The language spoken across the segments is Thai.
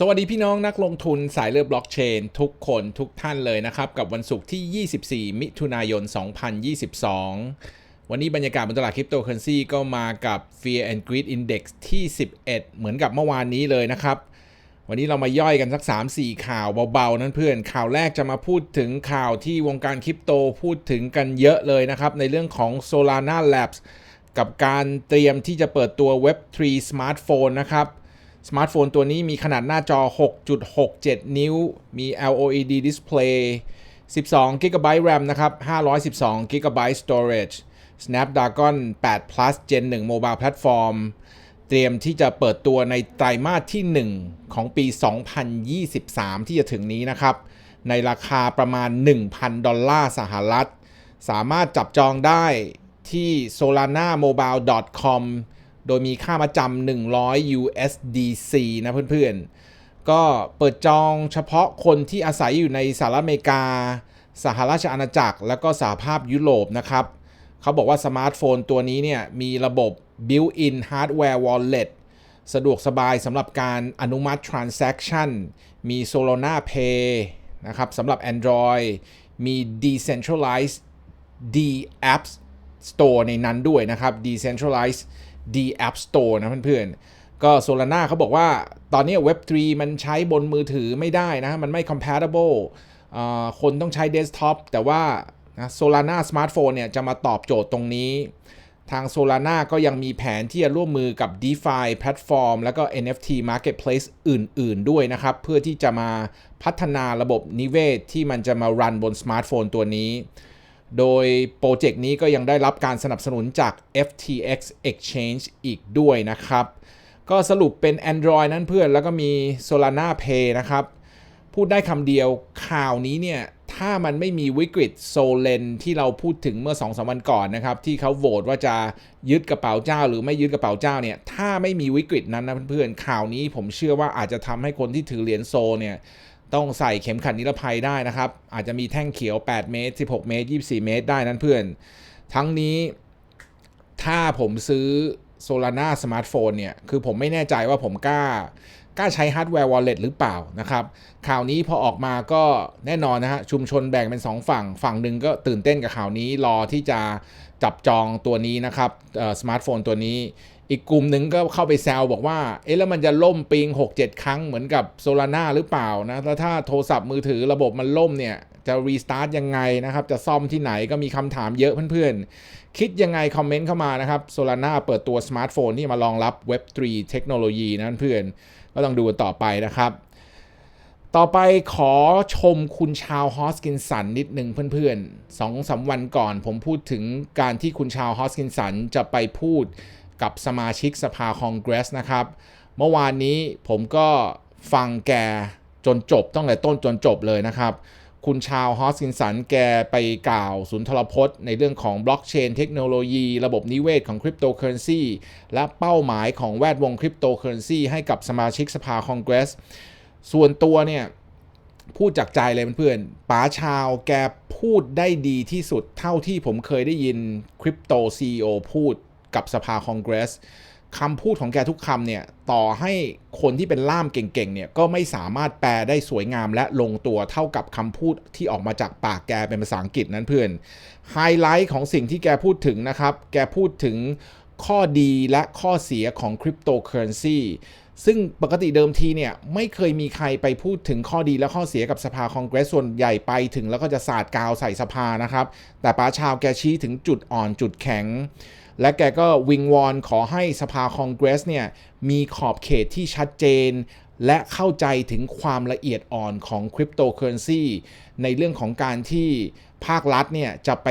สวัสดีพี่น้องนักลงทุนสายเลือดบล็อกเชน ทุกคนทุกท่านเลยนะครับ กับวันศุกร์ที่ 24 มิถุนายน 2022 วันนี้บรรยากาศบนตลาดคริปโตเคอเรนซีก็มากับ Fear and Greed Index ที่ 11 เหมือนกับเมื่อวานนี้เลยนะครับ วันนี้เรามาย่อยกันสัก 3-4 ข่าวเบาๆ นั่นเพื่อน ข่าวแรกจะมาพูดถึงข่าวที่วงการคริปโตพูดถึงกันเยอะเลยนะครับ ในเรื่องของ Solana Labs กับการเตรียมที่จะเปิดตัว Web3 Smartphone นะครับ สมาร์ทโฟนตัวนี้มีขนาดหน้าจอ 6.67 นิ้ว มี LOED display 12 GB RAM นะครับ 512 GB storage Snapdragon 8 Plus Gen 1 Mobile Platform เตรียมที่จะเปิดตัวในไตรมาสที่ 1 ของปี 2023 ที่จะถึงนี้นะครับ ในราคาประมาณ 1,000 ดอลลาร์สหรัฐ สามารถจับจองได้ที่ solanamobile.com โดยมีค่ามาจำ100 USDC นะเพื่อนๆ ก็เปิดจองเฉพาะคนที่อาศัยอยู่ในสหรัฐอเมริกา สหราชอาณาจักร และก็สหภาพยุโรปนะครับ เขาบอกว่าสมาร์ทโฟนตัวนี้เนี่ยมีระบบ built-in hardware wallet สะดวกสบายสำหรับการอนุมัติ transaction มี Solana Pay นะครับสำหรับ Android มี decentralized D apps store ในนั้นด้วยนะครับ decentralized D App Store นะเพื่อนๆ ก็ Solana เขาบอกว่าตอนนี้ Web3 มันใช้บนมือถือไม่ได้นะ มันไม่ compatible คนต้องใช้เดสก์ท็อปแต่ว่านะ Solana Smartphone เนี่ยจะมาตอบโจทย์ตรงนี้ ทาง Solana ก็ยังมีแผนที่จะร่วมมือกับ DeFi แพลตฟอร์ม แล้วก็ NFT Marketplace อื่น ๆ ด้วยนะครับ เพื่อที่จะมาพัฒนาระบบนิเวศที่มันจะมารันบนสมาร์ทโฟนตัวนี้ โดยโปรเจกต์นี้ก็ยังได้รับการสนับสนุนจาก FTX Exchange อีกด้วยนะครับ ก็สรุปเป็น Android นั่นเพื่อนแล้วก็มี Solana Pay นะครับ พูดได้คำเดียวข่าวนี้เนี่ย ถ้ามันไม่มีวิกฤตโซเลนที่เราพูดถึงเมื่อ2อสวันก่อนนะครับ ที่เขาโหวตว่าจะยึดกระเป๋าเจ้า หรือไม่ยึดกระเป๋าเจ้าเนี่ย ถ้าไม่มีวิกฤตนั้นนะเพื่อนๆข่าวนี้ผมเชื่อว่าอาจจะทำให้คนที่ถือเหรียญโซเนี่ย ต้องใส่เข็มขัดนิรภัยได้นะครับ อาจจะมีแท่งเขียว 8 เมตร 16 เมตร 24 เมตรได้นั้นเพื่อน ทั้งนี้ถ้าผมซื้อ Solana สมาร์ทโฟนเนี่ย คือผมไม่แน่ใจว่าผมกล้ากล้าใช้ฮาร์ดแวร์ Wallet หรือเปล่านะครับ ข่าวนี้พอออกมาก็แน่นอนนะฮะ ชุมชนแบ่งเป็น 2 ฝั่ง ฝั่งหนึ่งก็ตื่นเต้นกับข่าวนี้รอที่จะจับจองตัวนี้นะครับสมาร์ทโฟนตัวนี้ อีกกลุ่มหนึ่งก็เข้าไปแซวบอกว่า เอ๊ะแล้วมันจะล่มปิง 6-7 ครั้งเหมือนกับโซลาร่าหรือเปล่านะ แล้วถ้าโทรศัพท์มือถือระบบมันล่มเนี่ย จะรีสตาร์ทยังไงนะครับ จะซ่อมที่ไหนก็มีคำถามเยอะเพื่อนๆ คิดยังไงคอมเมนต์เข้ามานะครับโซลาร่าเปิดตัวสมาร์ทโฟนที่มารองรับ Web3 เทคโนโลยีนะเพื่อนก็ต้องดูกันต่อไปนะครับ ต่อไปขอชมคุณชาวฮอสกินสันนิดหนึ่งเพื่อนๆสองสาวันก่อนผมพูดถึงการที่คุณชาวฮอสกินสันจะไปพูด กับสมาชิกสภาคองเกรสนะครับ เมื่อวานนี้ผมก็ฟังแกจนจบต้องแต่ต้นจนจบเลยนะครับ คุณชาวฮอสกินสันแกไปกล่าวสุนทรพจน์ ในเรื่องของบล็อกเชนเทคโนโลยีระบบนิเวศของคริปโตเคอเรนซีและเป้าหมายของแวดวงคริปโตเคอเรนซีให้กับสมาชิกสภาคองเกรส ส่วนตัวเนี่ยพูดจากใจเลยเพื่อนๆป๋าชาวแกพูดได้ดีที่สุดเท่าที่ผมเคยได้ยินคริปโตซีอพูด กับสภาคองเกรสคำพูดของแกทุกคำเนี่ย ต่อให้คนที่เป็นล่ามเก่งๆ เนี่ย ก็ไม่สามารถแปลได้สวยงามและลงตัวเท่ากับคำพูดที่ออกมาจากปากแกเป็นภาษาอังกฤษนั้นเพื่อนไฮไลท์ของสิ่งที่แกพูดถึงนะครับ แกพูดถึงข้อดีและข้อเสียของคริปโตเคอเรนซีซึ่งปกติเดิมทีเนี่ย ไม่เคยมีใครไปพูดถึงข้อดีและข้อเสียกับสภาคองเกรสส่วนใหญ่ไปถึงแล้วก็จะสาดกาวใส่สภานะครับ แต่ป้าชาวแกชี้ถึงจุดอ่อนจุดแข็ง และแกก็วิงวอนขอให้สภาคองเกรสเนี่ยมีขอบเขตที่ชัดเจน และเข้าใจถึงความละเอียดอ่อนของคริปโตเคอเรนซีในเรื่องของการที่ภาครัฐเนี่ยจะไป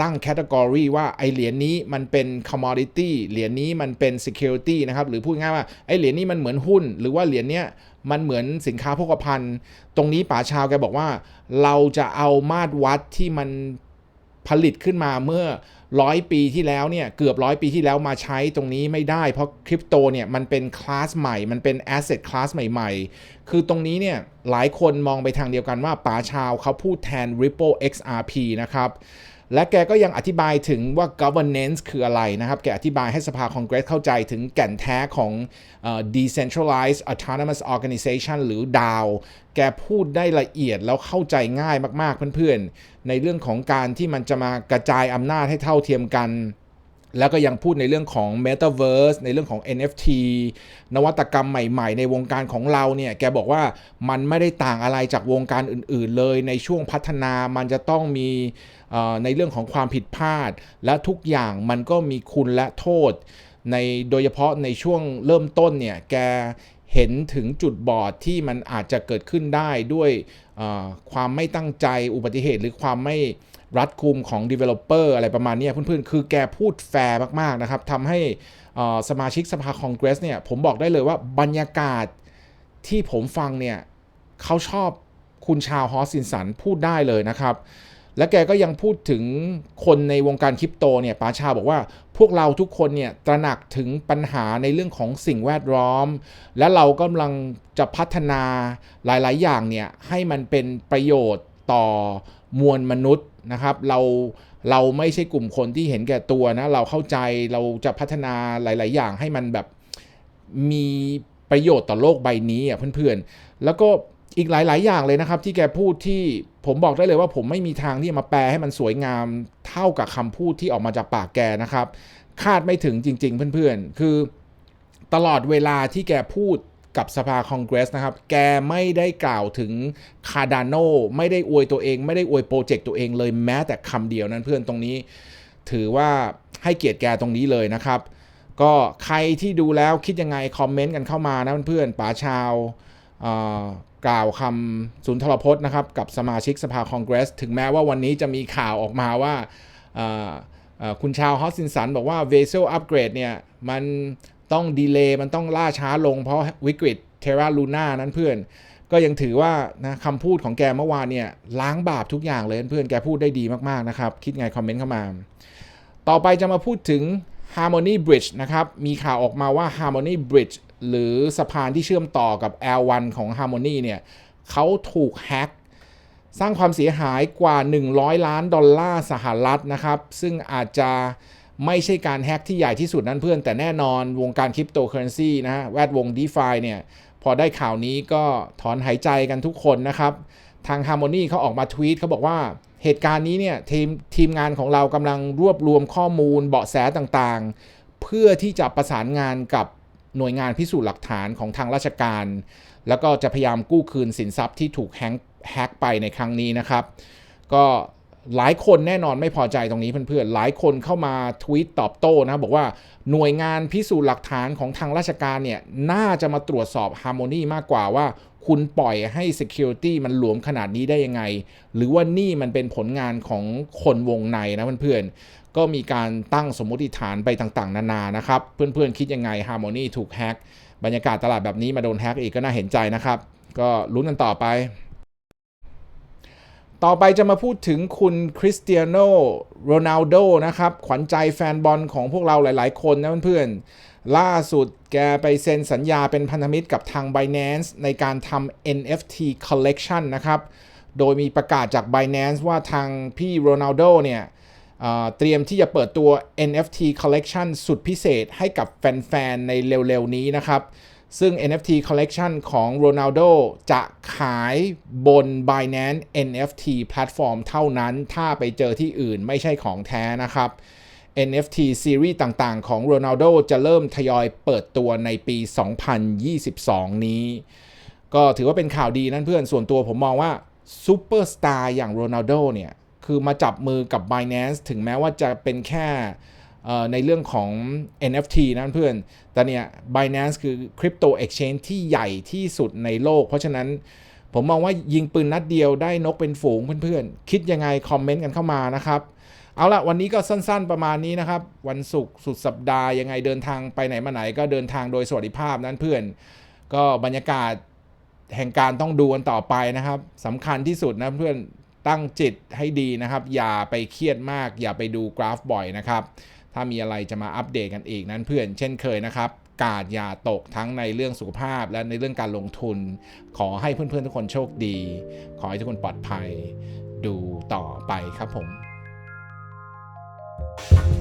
ตั้งแคตตากรีว่าไอเหรียญนี้มันเป็น commodity เหรียญนี้มันเป็น security นะครับหรือพูดง่ายว่าไอเหรียญนี้มันเหมือนหุ้น หรือว่าเหรียญเนี้ยมันเหมือนสินค้าโภคภัณฑ์ ตรงนี้ป๋าชาวแกบอกว่า เราจะเอามาตรวัดที่มัน ผลิตขึ้นมาเมื่อร้อยปีที่แล้วเนี่ยเกือบร้อยปีที่แล้วมาใช้ตรงนี้ไม่ได้ เพราะคริปโตเนี่ยมันเป็นคลาสใหม่ มันเป็นแอสเซทคลาสใหม่ๆ คือตรงนี้เนี่ยหลายคนมองไปทางเดียวกันว่าป๋าชาวเขาพูดแทน Ripple XRP นะครับ และแกก็ยังอธิบายถึงว่า governance คืออะไรนะครับ แกอธิบายให้สภาคองเกรสเข้าใจถึงแก่นแท้ของ decentralized autonomous organization หรือ DAO แกพูดได้ละเอียดแล้วเข้าใจง่ายมากๆเพื่อนๆ ในเรื่องของการที่มันจะมากระจายอำนาจให้เท่าเทียมกัน แล้วก็ยังพูดในเรื่องของ Metaverse ในเรื่องของ NFT นวัตกรรมใหม่ๆ ในวงการของเราเนี่ย แกบอกว่ามันไม่ได้ต่างอะไรจากวงการอื่นๆ เลยในช่วงพัฒนามันจะต้องมีในเรื่องของความผิดพลาด และทุกอย่างมันก็มีคุณและโทษ ในโดยเฉพาะในช่วงเริ่มต้นเนี่ย แกเห็นถึงจุดบอดที่มันอาจจะเกิดขึ้นได้ด้วยความไม่ตั้งใจอุบัติเหตุหรือความไม่ รัดกุมของ Developer อะไรประมาณนี้เพื่อนๆ คือแกพูดแฟร์มาก ๆ นะครับทำให้สมาชิกสภาคองเกรสเนี่ยผมบอกได้เลยว่าบรรยากาศที่ผมฟังเนี่ยเขาชอบคุณชาวฮอสซินสันพูดได้เลยนะครับ และแกก็ยังพูดถึงคนในวงการคริปโตเนี่ยป้าชาบอกว่าพวกเราทุกคนเนี่ยตระหนักถึงปัญหาในเรื่องของสิ่งแวดล้อม และเรากำลังจะพัฒนาหลาย ๆ อย่างเนี่ยให้มันเป็นประโยชน์ ต่อมวลมนุษย์นะครับเราเราไม่ใช่กลุ่มคนที่เห็นแก่ตัวนะเราเข้าใจเราจะพัฒนาหลาย ๆ อย่างให้มันแบบมีประโยชน์ต่อโลกใบนี้อะเพื่อนๆ แล้วก็อีกหลาย ๆ อย่างเลยนะครับ ที่แกพูดที่ผมบอกได้เลยว่าผมไม่มีทางที่จะมาแปลให้มันสวยงามเท่ากับคำพูดที่ออกมาจากปากแกนะครับ คาดไม่ถึงจริง ๆ เพื่อน ๆ คือตลอดเวลาที่แกพูด กับสภาคองเกรสนะครับ แกไม่ได้กล่าวถึงคาร์ดานโนไม่ได้อวยตัวเอง ไม่ได้อวยโปรเจกต์ตัวเองเลยแม้แต่คำเดียวนั้นเพื่อนตรงนี้ ถือว่าให้เกียรติแกตรงนี้เลยนะครับ ก็ใครที่ดูแล้วคิดยังไง คอมเมนต์กันเข้ามานะเพื่อนๆป๋าชาวกล่าวคำสุนทรพจน์นะครับ กับสมาชิกสภาคองเกรส ถึงแม้ว่าวันนี้จะมีข่าวออกมาว่าคุณชาวฮอสซินสันบอกว่า Vessel Upgrade เนี่ย มัน ต้องดีเลย์มันต้องล่าช้าลงเพราะวิกฤตเทราลูน่านั้นเพื่อน ก็ยังถือว่านะคำพูดของแกเมื่อวานเนี่ยล้างบาปทุกอย่างเลยเพื่อนแกพูดได้ดีมากๆนะครับ คิดไงคอมเมนต์เข้ามา ต่อไปจะมาพูดถึง Harmony Bridge นะครับ มีข่าวออกมาว่า Harmony Bridge หรือสะพานที่เชื่อมต่อกับ L1 ของ Harmony เนี่ยเขาถูกแฮ็กสร้างความเสียหายกว่า 100 ล้านดอลลาร์สหรัฐนะครับ ซึ่งอาจจะ ไม่ใช่การแฮ็กที่ใหญ่ที่สุดนั้นเพื่อน แต่แน่นอนวงการคริปโตเคอเรนซีนะฮะแวดวง d e f i เนี่ยพอได้ข่าวนี้ก็ถอนหายใจกันทุกคนนะครับ ทาง Harmony เขาออกมาทวีตเขาบอกว่าเหตุการณ์นี้เนี่ยทีมทีมงานของเรากำลังรวบรวมข้อมูลเบาะแสต่างๆ เพื่อที่จะประสานงานกับหน่วยงานพิสูจน์หลักฐานของทางราชการ แล้วก็จะพยายามกู้คืนสินทรัพย์ที่ถูกแฮงแฮกไปในครั้งนี้นะครับ ก็ หลายคนแน่นอนไม่พอใจตรงนี้เพื่อนๆ หลายคนเข้ามาทวีตตอบโต้นะบอกว่าหน่วยงานพิสูจน์หลักฐานของทางราชการเนี่ย น่าจะมาตรวจสอบ Harmony มากกว่าว่าคุณปล่อยให้ Security มันหลวมขนาดนี้ได้ยังไง หรือว่านี่มันเป็นผลงานของคนวงในนะเพื่อนๆ ก็มีการตั้งสมมติฐานไปต่างๆ นานานะครับ เพื่อนๆ คิดยังไง Harmony ถูกแฮกบรรยากาศตลาดแบบนี้มาโดนแฮกอีกก็น่าเห็นใจนะครับ ก็ลุ้นกันต่อไป ต่อไปจะมาพูดถึงคุณคริสเตียโนโรนัลโดนะครับ ขวัญใจแฟนบอลของพวกเราหลายๆ คนนะเพื่อนๆ ล่าสุดแกไปเซ็นสัญญาเป็นพันธมิตรกับทาง Binance ในการทำ NFT collection นะครับ โดยมีประกาศจาก Binance ว่าทางพี่โรนัลโดเนี่ยเอ่อเตรียมที่จะเปิดตัว NFT collection สุดพิเศษให้กับแฟน ๆ ในเร็ว ๆ นี้นะครับ ซึ่ง NFT collection ของ Ronaldo จะขายบน Binance NFT platform เท่านั้น ถ้าไปเจอที่อื่นไม่ใช่ของแท้นะครับ NFT series ต่างๆ ของ Ronaldo จะเริ่มทยอยเปิดตัวในปี 2022 นี้ ก็ถือว่าเป็นข่าวดีนั่นเพื่อน ส่วนตัวผมมองว่าซูเปอร์สตาร์อย่างโรนัลโดเนี่ย คือมาจับมือกับ Binance ถึงแม้ว่าจะเป็นแค่ ในเรื่องของ NFT นั่นเพื่อน แต่เนี่ย Binance คือ Crypto Exchange ที่ใหญ่ที่สุดในโลก เพราะฉะนั้นผมมองว่ายิงปืนนัดเดียวได้นกเป็นฝูงเพื่อนๆ คิดยังไง คอมเมนต์กันเข้ามานะครับ เอาละวันนี้ก็สั้นๆประมาณนี้นะครับ วันศุกร์สุดสัปดาห์ยังไงเดินทางไปไหนมาไหนก็เดินทางโดยสวัสดิภาพนั้นเพื่อน ก็บรรยากาศแห่งการต้องดูกันต่อไปนะครับสำคัญที่สุดนะเพื่อนตั้งจิตให้ดีนะครับ อย่าไปเครียดมาก อย่าไปดูกราฟบ่อยนะครับ ถ้ามีอะไรจะมาอัปเดตกันอีกนั้นเพื่อนเช่นเคยนะครับ กาดอย่าตกทั้งในเรื่องสุขภาพและในเรื่องการลงทุน ขอให้เพื่อนๆทุกคนโชคดี ขอให้ทุกคนปลอดภัย ดูต่อไปครับผมครับ